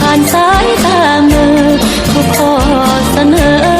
ผ่านสายตาเมื่อขอเสนอ